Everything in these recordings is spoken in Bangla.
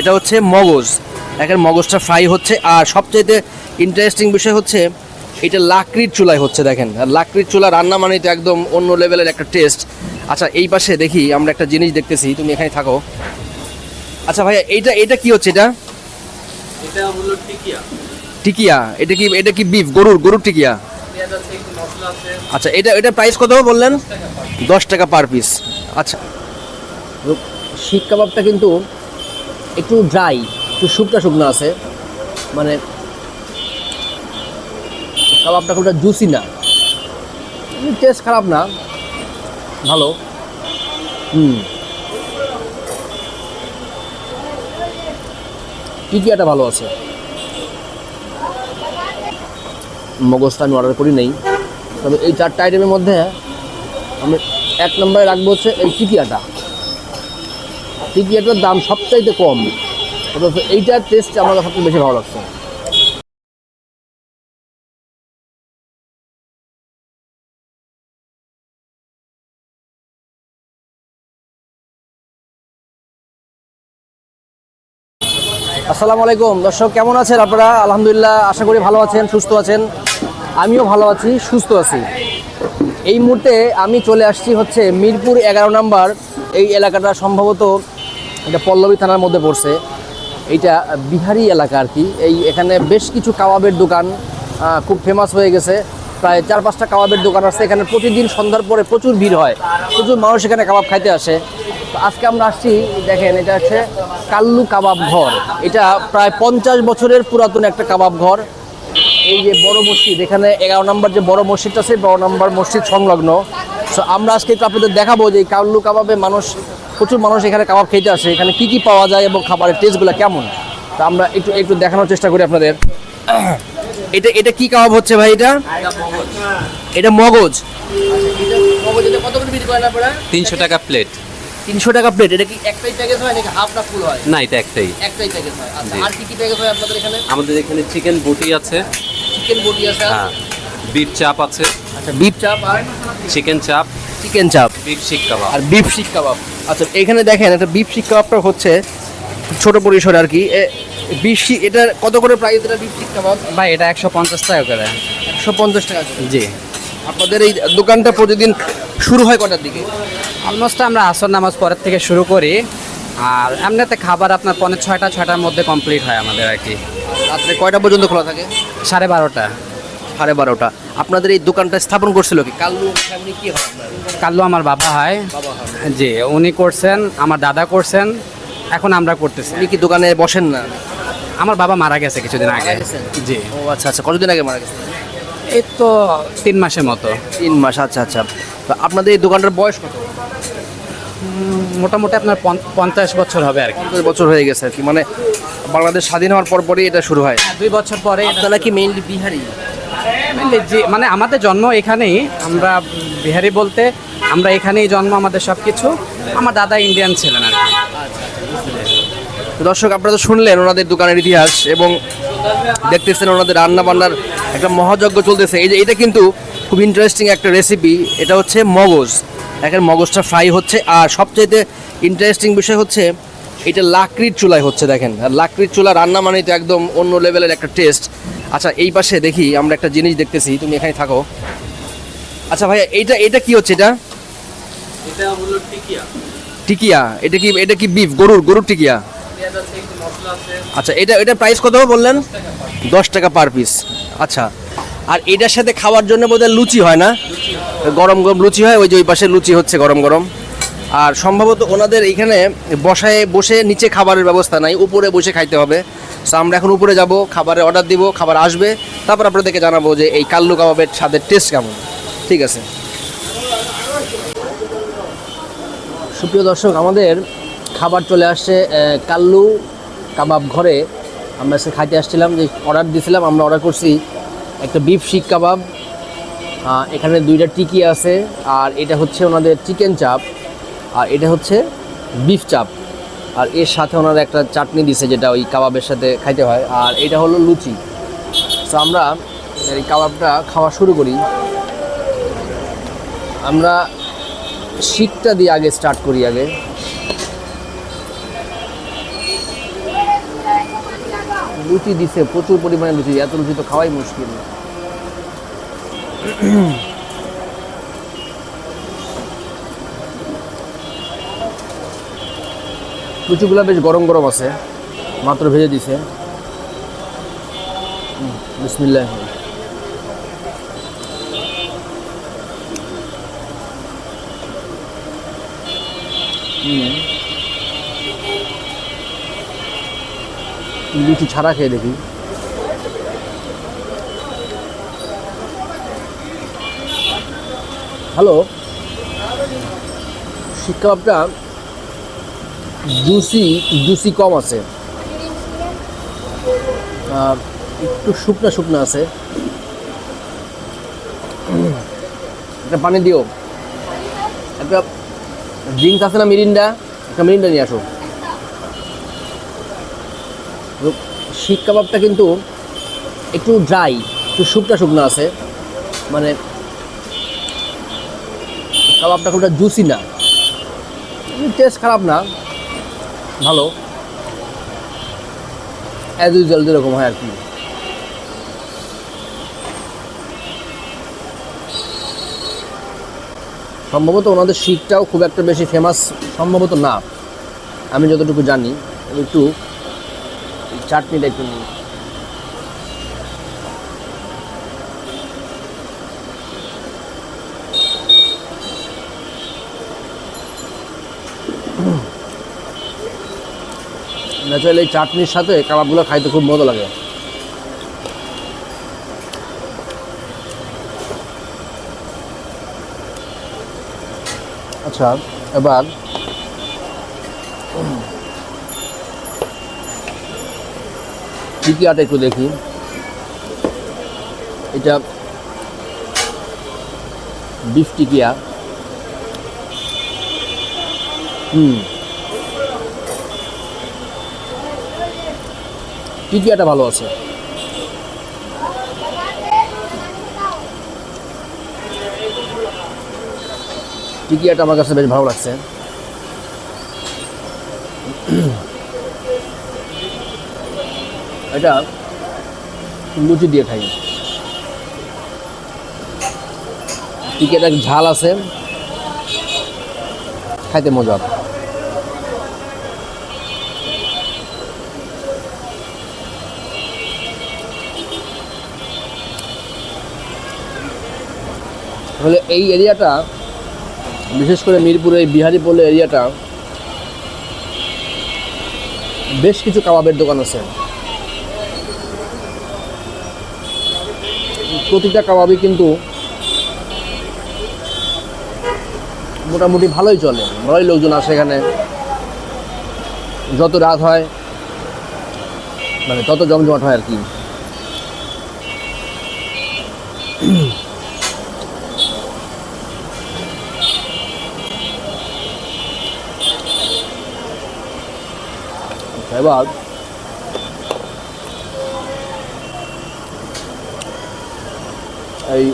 এটা হচ্ছে মগজ। এখন মগজটা ফ্রাই হচ্ছে। আর সবচাইতে ইন্টারেস্টিং বিষয় হচ্ছে এটা লাকড়ির চুলায় হচ্ছে দেখেন। আর লাকড়ির চুলা রান্না মানে তো একদম অন্য লেভেলের একটা টেস্ট আচ্ছা এই পাশে দেখি আমরা একটা জিনিস দেখতেছি। তুমি এখানে থাকো। আচ্ছা ভাইয়া এইটা এটা কি হচ্ছে এটা? এটা হলো টিকিয়া। টিকিয়া। এটা কি এটা কি বিফ গরুর গরুর টিকিয়া? আচ্ছা এটা এটা প্রাইস কত বললেন? দশ টাকা পার পিস আচ্ছা। শিক কাবাবটা কিন্তু একটু ড্রাই একটু শুকনা শুকনো আছে। মানে কাবাবটা খুব জুসি না। টেস্ট খারাপ না। ভালো। হুম। টিকিয়াটা ভালো আছে? মগজটা আমি অর্ডার করি নেই। তবে এই চারটা আইটেমের মধ্যে আমি এক নম্বরে রাখব হচ্ছে এই টিকিয়াটা। টিকিয়াটার দাম সবচাইতে কম। অথচ এইটার টেস্ট আমার সবচেয়ে বেশি ভালো লাগছে। আসসালামু আলাইকুম। দর্শক, কেমন আছেন আপনারা? আলহামদুলিল্লাহ, আশা করি ভালো আছেন, সুস্থ আছেন। আমিও ভালো আছি, সুস্থ আছি। এই মুহূর্তে আমি চলে আসছি হচ্ছে মিরপুর এগারো নম্বর। এই এলাকাটা সম্ভবত এটা পল্লবী থানার মধ্যে পড়ছে। এইটা বিহারি এলাকা আর কি। এই এখানে বেশ কিছু কাবাবের দোকান খুব ফেমাস হয়ে গেছে। প্রায় চার পাঁচটা কাবাবের দোকান আছে। এখানে প্রতিদিন সন্ধ্যার পরে প্রচুর ভিড় হয়। প্রচুর মানুষ এখানে কাবাব খাইতে আসে। তো আজকে আমরা আসছি, দেখেন, এটা হচ্ছে কাল্লু কাবাব ঘর। এটা প্রায় পঞ্চাশ বছরের পুরাতন একটা কাবাব ঘর। এই যে বড় মসজিদ, এখানে এগারো নম্বর যে বড় মসজিদটা আছে, বড় নম্বর মসজিদ সংলগ্ন। সো আমরা আজকে একটু আপনাদের দেখাবো যে কাল্লু কাবাবে মানুষ প্রচুর মানুষ এখানে কাবাব খেতে আসে। এখানে কি কি পাওয়া যায় এবং খাবারের টেস্টগুলো কেমন? তা আমরা একটু একটু দেখানোর চেষ্টা করি আপনাদের। এটা এটা কি কাবাব হচ্ছে ভাই এটা? এটা মগজ। তিনশো টাকা প্লেট তিনশো টাকা প্লেট এটা কি একটাই প্যাকেজ হয় নাকি হাফ না ফুল হয়? না এটা একটাই। একটাই প্যাকেজ হয়। আচ্ছা আর কি কি প্যাকেজ হয় আপনাদের এখানে? আমাদের এখানে চিকেন বুটি আছে। চিকেন বডি আছে হ্যাঁ বিফ চাপ আছে। আচ্ছা বিফ চাপ আর? Chicken chaap chicken chaap beef seekh kebab আর বিফ শিক কাবাব আচ্ছা এখানে দেখেন একটা বিফ শিক কাবাবটা হচ্ছে ছোট পরিসরে আর কি। এ- বিফ শিক এটার কত করে প্রাইস এটা বিফ শিক কাবাব ভাই এটা একশো পঞ্চাশ টাকা করে। একশো পঞ্চাশ টাকা। জি। আপনাদের এই দোকানটা প্রতিদিন শুরু হয় কটার দিকে? অলমোস্ট আমরা আসর নামাজ পরের থেকে শুরু করি। আর এমনিতে খাবার আপনার পনেরো ছয়টা ছয়টার মধ্যে কমপ্লিট হয় আমাদের আর কি। রাত্রে কয়টা পর্যন্ত খোলা থাকে? সাড়ে বারোটা। সাড়ে বারোটা। আপনাদের এই দোকানটা স্থাপন করছিল কি? কাল্লু ফ্যামিলি কি হয় কাল্লু আমার বাবা হয়। জি উনি করছেন আমার দাদা করছেন এখন আমরা করতেছি। উনি কি দোকানে বসেন না? আমার বাবা মারা গেছে কিছুদিন আগে। জি। ও আচ্ছা আচ্ছা কতদিন আগে মারা গেছে এই তো তিন মাসের মতো। তিন মাস আচ্ছা আচ্ছা। তো আপনাদের এই দোকানটার বয়স কত? মোটামুটি আপনার পঞ্চ- পঞ্চাশ বছর হবে আর কি। বছর হয়ে গেছে আর কি। মানে বাংলাদেশ স্বাধীন হওয়ার পর পরই এটা শুরু হয়। দুই বছর পরে আপনারা কি মেইনলি বিহারি? যে- মানে আমাদের জন্ম এখানেই, আমরা বিহারি বলতে আমরা এখানেই জন্ম, আমাদের সব কিছু আমার দাদা ইন্ডিয়ান ছিলেন আর কি। দর্শক, আপনারা তো শুনলেন ওনাদের দোকানের ইতিহাস এবং দেখতেছেন ওনাদের রান্না বান্নার একটা মহাযজ্ঞ চলতেছে। এই যে, এটা কিন্তু খুব ইন্টারেস্টিং একটা রেসিপি এটা হচ্ছে মগজ। এখন মগজটা ফ্রাই হচ্ছে। আর সবচাইতে ইন্টারেস্টিং বিষয় হচ্ছে, এটা লাকড়ির চুলায় হচ্ছে, দেখেন। আর লাকড়ির চুলা রান্না মানে তো একদম অন্য লেভেলের একটা টেস্ট আচ্ছা এই পাশে দেখি আমরা একটা জিনিস দেখতেছি তুমি এখানে থাকো। আচ্ছা ভাইয়া এইটা এটা কি হচ্ছে এটা? এটা হলো টিকিয়া। টিকিয়া এটা কি এটা কি বিফ গরুর গরুর টিকিয়া? আচ্ছা এটা এটা প্রাইস কত বললেন? দশ টাকা পার পিস আচ্ছা আর এটার সাথে খাওয়ার জন্য বোধহয় লুচি হয় না? গরম গরম লুচি হয় ওই যে ওই পাশে লুচি হচ্ছে গরম গরম। আর সম্ভবত ওনাদের এইখানে বসায় বসে নিচে খাবারের ব্যবস্থা নাই, উপরে বসে খাইতে হবে। সো আমরা এখন উপরে যাব খাবারের অর্ডার দিব, খাবার আসবে, তারপর আপনাদেরকে জানাব যে এই কাল্লু কাবাবের স্বাদের টেস্ট কেমন। ঠিক আছে? সুপ্রিয় দর্শক, আমাদের খাবার চলে আসছে কাল্লু কাবাব ঘরে। আমরা সে খাইতে আসছিলাম, যে অর্ডার দিয়েছিলাম আমরা অর্ডার করছি একটা বিফ শিক কাবাব। এখানে দুইটা টিকি আছে, আর এটা হচ্ছে ওনাদের চিকেন চাপ আর এটা হচ্ছে বিফ চাপ আর এর সাথে ওনারা একটা চাটনি দিছে যেটা ওই কাবাবের সাথে খাইতে হয়। আর এটা হলো লুচি। তো আমরা এই কাবাবটা খাওয়া শুরু করি। আমরা শিকটা দিয়ে আগে স্টার্ট করি আগে। লুচি দিছে, প্রচুর পরিমাণে লুচি। এত লুচি তো খাওয়াই মুশকিল। লুচিগুলো বেশ গরম গরম আছে। মাত্র ভেজে দিছে। বিসমিল্লাহ। লুচি ছাড়া খেয়ে দেখি। হ্যালো? শিক কাবাবটা জুসি জুসি কম আছে। একটু শুকনা শুকনো আছে। একটা পানি দিও। একটা ড্রিঙ্কস আছে না মিরিন্ডা? একটা মিরিন্ডা নিয়ে আসো। শিক কাবাবটা কিন্তু একটু ড্রাই একটু শুকনা শুকনা আছে। মানে কাবাবটা খুবটা জুসি না। টেস্ট খারাপ না। ভালো। অ্যাজ ইউজুয়াল যেরকম হয় আর কি। সম্ভবত ওনাদের শিখটাও খুব একটা বেশি ফেমাস সম্ভবত না। আমি যতটুকু জানি, একটু চাটনিটা একটু নিই। ন্যাচারালি এই চাটনির সাথে কাবাবগুলো খাইতে খুব মজা লাগে। আচ্ছা এবার টিকিয়াটা একটু দেখি। এটা বিফ টিকিয়া। হুম। টিকিয়াটা ভালো আছে? টিকিয়াটা আমার কাছে বেশ ভালো লাগছে। এটা লুচি দিয়ে খাই। টিকিয়াটা ঝাল আছে? খাইতে মজা। তাহলে এই এরিয়াটা, বিশেষ করে মিরপুরে এই বিহারিপল্লী এরিয়াটা, বেশ কিছু কাবাবের দোকান আছে। প্রতিটা কাবাবই কিন্তু মোটামুটি ভালোই চলে, ভালোই লোকজন আসে এখানে। যত রাত হয় মানে তত জমজমাট হয় আর কি। এবার এই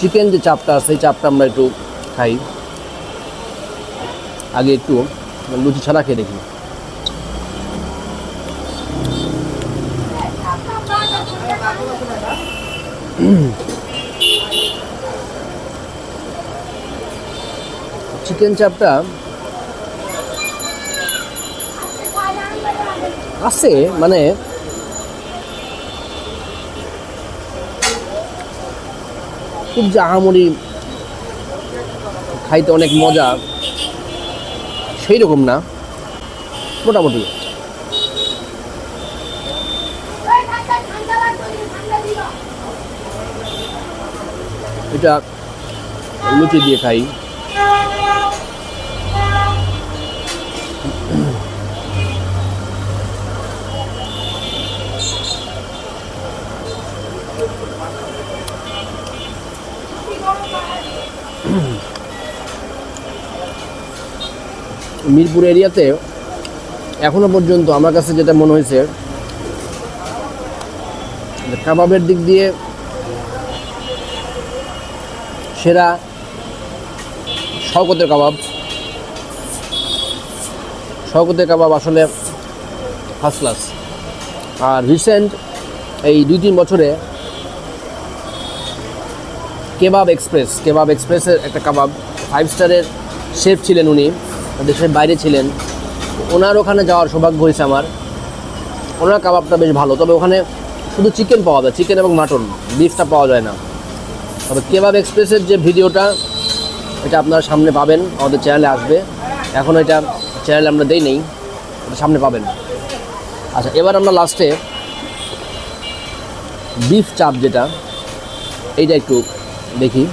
চিকেন যে চাপটা আছে, এই চাপটা আমরা একটু খাই। আগে একটু লুচি ছাড়া খেয়ে দেখি। চিকেন চাপটা আছে মানে খুব আহামরি খাইতে অনেক মজা, সেই রকম না, মোটামুটি। এটা লুচি দিয়ে খাই। মিরপুর এরিয়াতে এখনও পর্যন্ত আমার কাছে যেটা মনে হয়েছে কাবাবের দিক দিয়ে সেরা শওকতের কাবাব। শওকতের কাবাব আসলে ফার্স্ট ক্লাস আর রিসেন্ট এই দুই তিন বছরে কেবাব এক্সপ্রেস, কেবাব এক্সপ্রেসের একটা কাবাব ফাইভ স্টারের শেফ ছিলেন উনি, দেশের বাইরে ছিলেন। ওনার ওখানে যাওয়ার সৌভাগ্য হয়েছে আমার। ওনার কাবাবটা বেশ ভালো, তবে ওখানে শুধু চিকেন পাওয়া যায় চিকেন এবং মাটন বিফটা পাওয়া যায় না। তবে কেবাব এক্সপ্রেসের যে ভিডিওটা, এটা আপনারা সামনে পাবেন, আমাদের চ্যানেলে আসবে। এখন এটা চ্যানেলে আমরা দেই নেই, এটা সামনে পাবেন। আচ্ছা এবার আমরা লাস্টে বিফ চাপ যেটা, এইটা একটু দেখি।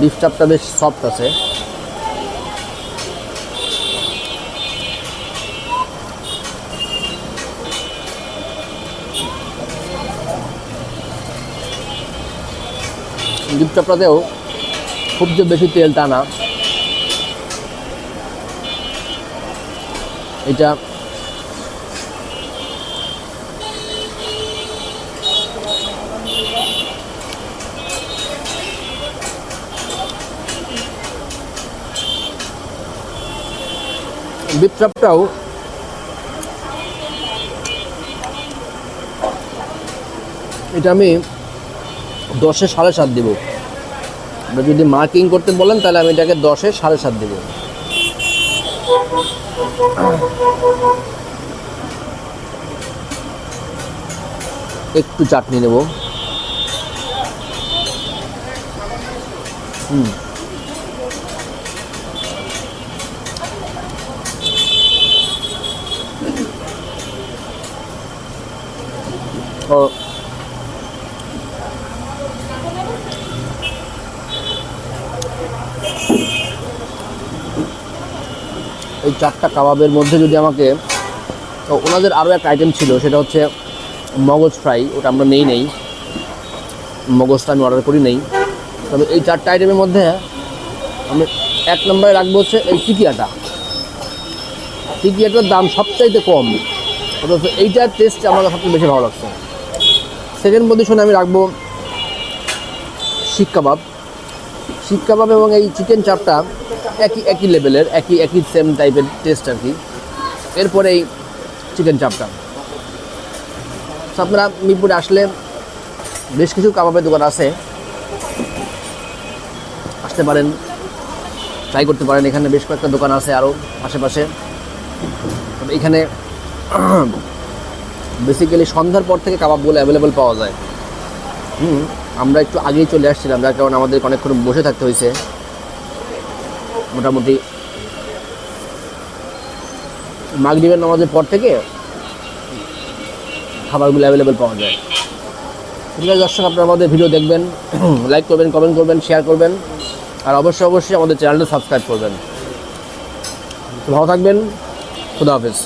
বিফ চাপটা বেশ সফট আছে। বিফ চাপটাতেও খুব যে বেশি তেল টানা এটা বিফ চাপটাও এটা আমি দশে সাড়ে সাত দেবো। যদি মার্কিং করতে বলেন, তাহলে আমি এটাকে দশে সাড়ে সাত দেবো। একটু চাটনি নেব। হুম। ও। এই চারটা কাবাবের মধ্যে যদি আমাকে, তো ওনাদের আরও একটা আইটেম ছিল, সেটা হচ্ছে মগজ ফ্রাই ওটা আমরা নেই নেই। মগজটা আমি অর্ডার করি নেই। তবে এই চারটা আইটেমের মধ্যে আমি এক নম্বরে রাখব হচ্ছে এই টিকিয়াটা। টিকিয়াটার দাম সবচাইতে কম। অথচ এইটার টেস্ট আমার সবচেয়ে বেশি ভালো লাগছে। সেকেন্ড পজিশনে আমি রাখব শিক কাবাব শিক কাবাব এবং এই চিকেন চাপটা একই একই লেভেলের একই একই সেম টাইপের টেস্ট আর কি। এরপরে এই চিকেন চাপটা আপনারা মিরপুরে আসলে বেশ কিছু কাবাবের দোকান আছে। আসতে পারেন ট্রাই করতে পারেন। এখানে বেশ কয়েকটা দোকান আছে আরও আশেপাশে। এখানে বেসিক্যালি সন্ধ্যার পর থেকে কাবাবগুলো অ্যাভেলেবেল পাওয়া যায়। হুম, আমরা একটু আগেই চলে আসছিলাম, যার কারণে আমাদের অনেকক্ষণ বসে থাকতে হয়েছে। মোটামুটি মাগরিবের নামাজের পর থেকে খাবারগুলো অ্যাভেলেবেল পাওয়া যায়। ঠিক আছে, দর্শক, আপনারা আমাদের ভিডিও দেখবেন লাইক করবেন কমেন্ট করবেন শেয়ার করবেন, আর অবশ্যই অবশ্যই আমাদের চ্যানেলটা সাবস্ক্রাইব করবেন। ভালো থাকবেন, খুদা হাফেজ।